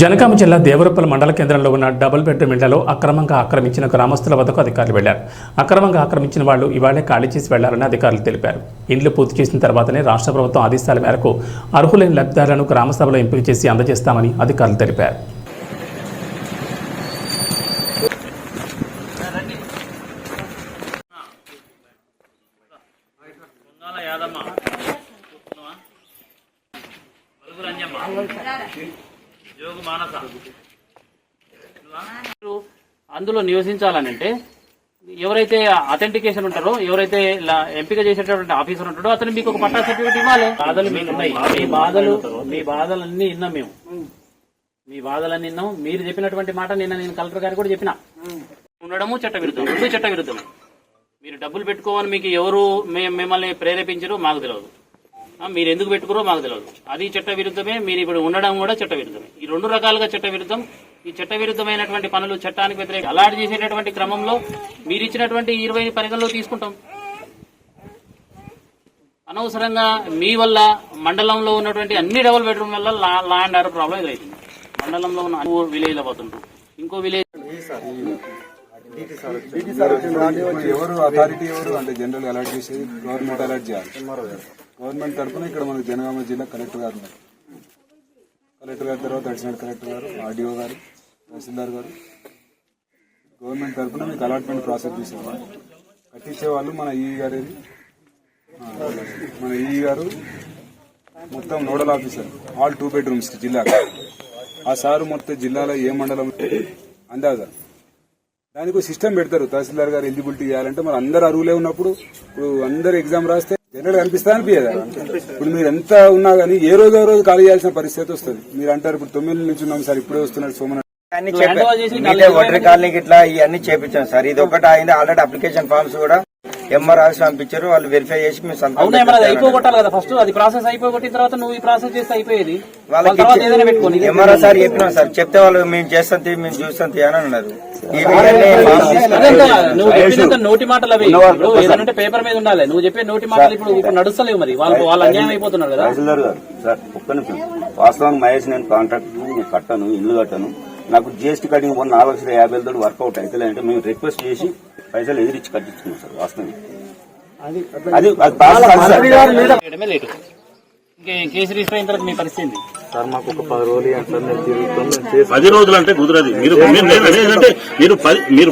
జనగామ జిల్లా దేవరపల్లి మండల కేంద్రంలో ఉన్న డబుల్ బెడ్రూమ్ ఇళ్ళలో అక్రమంగా ఆక్రమించిన గ్రామస్తుల వద్దకు అధికారులు వెళ్ళారు. అక్రమంగా ఆక్రమించిన వాళ్ళు ఇవాళే ఖాళీ చేసి వెళ్ళాలని అధికారులు తెలిపారు. ఇండ్లు పూర్తి చేసిన తర్వాతనే రాష్ట్ర ప్రభుత్వం ఆదేశాల మేరకు అర్హులైన లబ్ధిదారులను గ్రామసభలో ఎంపిక చేసి అందజేస్తామని అధికారులు తెలిపారు. యాదమ్మ. అందులో నివసించాలని అంటే ఎవరైతే అథెంటికేషన్ ఉంటారో ఎవరైతే ఎంపిక చేసేటటువంటి ఆఫీసర్ ఉంటాడో అతను మీకు ఒక పట్టా సర్టిఫికేట్ ఇవ్వాలి. బాధలు మీకు ఉన్నాయి. మీ బాధలు మీ బాధలన్నీ విన్నాం మేము. మీ బాధలన్నీ విన్నాం. మీరు చెప్పినటువంటి మాట నిన్న నేను కలెక్టర్ గారికి కూడా చెప్పిన. ఉండడము చట్ట విరుద్ధం. రెండు చట్ట విరుద్ధం. మీరు డబ్బులు పెట్టుకోవని మీకు ఎవరు మిమ్మల్ని ప్రేరేపించరో మాకు తెలియదు మీరు ఎందుకు పెట్టుకురో మాకు తెలియదు అది చట్ట విరుద్ధమే మీరు ఇప్పుడు ఉండడం కూడా చట్ట విరుద్ధమే ఈ రెండు రకాలుగా చట్ట విరుద్ధం ఈ చట్ట విరుద్ధమైనటువంటి పనులు చట్టానికి వ్యతిరేక. అలాంటి చేసేటటువంటి క్రమంలో మీరు ఇచ్చినటువంటి ఇరవై పరిగణలో తీసుకుంటాం. అనవసరంగా మీ వల్ల మండలంలో ఉన్నటువంటి అన్ని డబుల్ బెడ్రూమ్ వల్ల లా అండ్ ఆర్డర్ ప్రాబ్లం ఎదురైతుంది. మండలంలో ఉన్న అన్ని విలేజ్లో పోతుంటారు ఇంకో విలేజ్ ఎవరు అథారిటీ ఎవరు? అంటే జనరల్ అలర్ట్ చేసేది గవర్నమెంట్ అలర్ట్ చేయాలి. గవర్నమెంట్ తరఫున ఇక్కడ మనకు జనగామ జిల్లా కలెక్టర్ గారు ఉన్నారు. కలెక్టర్ గారి తర్వాత అడిషనల్ కలెక్టర్ గారు ఆర్డీఓ గారు తహసీల్దార్ గారు. గవర్నమెంట్ తరఫున మీకు అలాట్మెంట్ ప్రాసెస్ చేసేవాళ్ళు కట్టించే వాళ్ళు మన ఈ గారు మన ఈ గారు మొత్తం nodal officer all two bedrooms జిల్లా. ఆ సారు మొత్తం జిల్లాలో ఏ మండలం అందాజా. దానికి సిస్టమ్ పెడతారు. తహసీల్దార్ గారు ఎలిజిబిలిటీ చేయాలంటే మరి అందరు అరువులే ఉన్నప్పుడు ఇప్పుడు అందరు ఎగ్జామ్ రాస్తే జనరల్ కనిపిస్తా అనిపించదా ఇప్పుడు మీరు ఎంత ఉన్నా గానీ ఏ రోజు ఆ రోజు ఖాళీ చేయాల్సిన పరిస్థితి వస్తుంది. మీరు అంటారు ఇప్పుడు తొమ్మిది నుంచి ఉన్నాం సార్ ఇప్పుడే వస్తున్నారు సోమన అన్ని ఓటర్ కాలనీకి ఇట్లా ఇవన్నీ చేపించాం సార్. ఇది ఒకటి అయింది ఆల్రెడీ అప్లికేషన్ ఫామ్స్ కూడా ఎంఆర్ ఆఫీస్ పంపించారు వాళ్ళు వెరిఫై చేసి మీ సంతకం. అయిపోగొట్టాలి కదా ఫస్ట్ అది ప్రాసెస్ అయిపోగొట్టిన తర్వాత నువ్వు ఈ ప్రాసెస్ చేస్తే అయిపోయేది. వాళ్ళ తర్వాత ఏదైనా పెట్టుకోని ఎంఆర్ఓ సార్ చెప్పినాం సార్ చెప్తే వాళ్ళు మేము చేస్తాం తీ, మేము చూస్తాం తీ అని అన్నారు. తీసుకొని నువ్వు చెప్పినంత నోటి మాటలు అవి. ఇప్పుడు ఏదంటే పేపర్ మీద ఉండాలి. నువ్వు చెప్పే నోటి మాటలు ఇప్పుడు ఇప్పుడు నడుస్తలేవు మరి. వాళ్ళు వాళ్ళు అన్యాయం అయిపోతున్నారు కదా. తహసీల్దార్ గారు సార్ ఒక్క నిమిషం. వాస్తవానికి మహేష్ నేను కాంట్రాక్ట్ నేను కట్టను ఇల్లు కట్టను. నాకు జిఎస్టీ కటింగ్ మొన్న నాలుగు లక్షల యాభై వేలతో వర్కౌట్ అయితే అంటే మేము రిక్వెస్ట్ చేసి పైసలు ఎదిరించి కట్టించుకున్నాం సార్ వాస్తవం అది సార్. పది రోజులు అంటే కుదరదు. మీరు ఏంటంటే మీరు పది- మీరు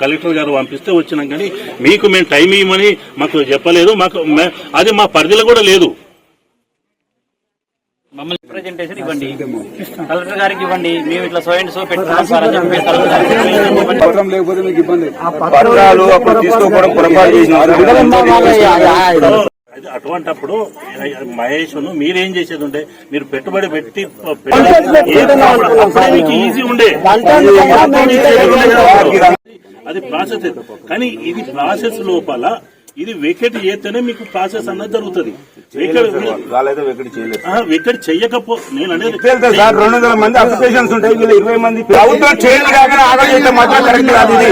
కలెక్టర్ గారు పంపిస్తే వచ్చినాం కానీ మీకు మేము టైం ఇవ్వమని మాకు చెప్పలేదు. మాకు అది మా పరిధిలో కూడా లేదు. మమ్మల్ని రిప్రజెంటేషన్ ఇవ్వండి. కలెక్టర్ గారికి ఇవ్వండి. మేము ఇట్లా సో అండ్ సో లేకపోతే మీకు ఇబ్బంది. పత్రాలు అప్పుడు తీసుకోవడం పొరపాటు చేసిన అటువంటప్పుడు మహేష్ మీరేం చేసేది ఉండే? మీరు పెట్టుబడి పెట్టి మీకు ఈజీ ఉండే. అది ప్రాసెస్ కానీ ఇది ప్రాసెస్ లోపల ఇది వెకెట్ చేస్తేనే మీకు ప్రాసెస్ అన్నది జరుగుతుంది. వెకెట్ వాళ్ళైతే చేయలేదు. వెకెట్ చెయ్యకపో నేను అనేది సార్ రెండు వందల మంది అప్లికేషన్స్ ఉంటాయి వీళ్ళు ఇరవై మంది ప్రభుత్వం చేయాలి కాక ఆగం చేస్తే మాత్రం కరెక్ట్ కాదు ఇది.